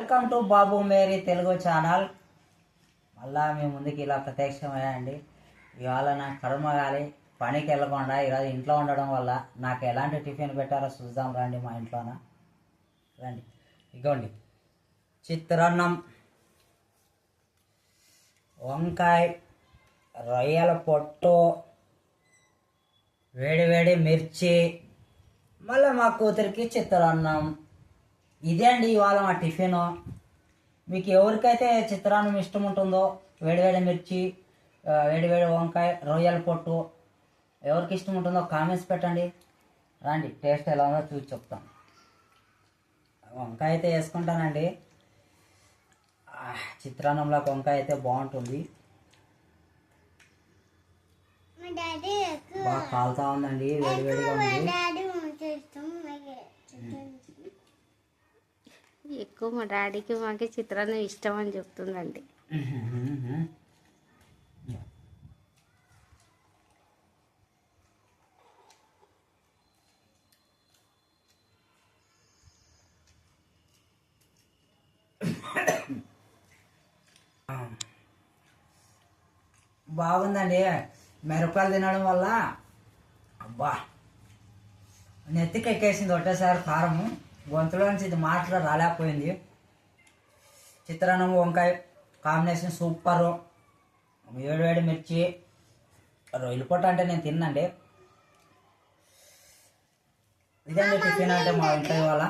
Welcome to Babu Mary Telugu channel మళ్ళా మీ ముందుకి ఇలా ప్రత్యక్షమయ్యండి ఇవాళ నాకు కర్మ కాలి పనికి వెళ్ళకుండా ఈరోజు ఇంట్లో ఉండడం వల్ల నాకు ఎలాంటి టిఫిన్ పెట్టారో చూద్దాం రండి మా ఇంట్లోన. రండి. ఇగోండి. చిత్రాన్నం వంకాయ రొయ్యల పొట్టు వేడి వేడి మిర్చి మళ్ళీ మా కూతురికి చిత్రాన్నం. ఇదే అండి ఇవాళ మా టిఫిన్. మీకు ఎవరికైతే చిత్రాన్నం ఇష్టం ఉంటుందో వేడివేడి మిర్చి వేడివేడి వంకాయ రొయ్యల పొట్టు ఎవరికి ఇష్టం ఉంటుందో కామెంట్స్ పెట్టండి. రండి టేస్ట్ ఎలా ఉందో చూసి చెప్తాం. వంకాయ అయితే వేసుకుంటానండి. ఆ, చిత్రాన్నంలోకి వంకాయ అయితే బాగుంటుంది. బాగా కాలుతా ఉందండి వేడివేడిగా ఉంది. ఎక్కువ మా డాడీకి మాకి చిత్రాన్నం ఇష్టం అని చెప్తుందండి. బాగుందండి. మిరపకాయలు తినడం వల్ల అబ్బా నెత్తికి ఎక్కేసింది ఒకటేసారి కారము. గొంతులో నుంచి ఇది మాటలో రాలేకపోయింది. చిత్రాన్నం వంకాయ కాంబినేషన్ సూపర్. వేడి వేడి మిర్చి రొయ్యల పొట్ట అంటే నేను తిన్నండి. ఇదండి టిఫిన్ అంటే మా ఇంట్లో వాళ్ళ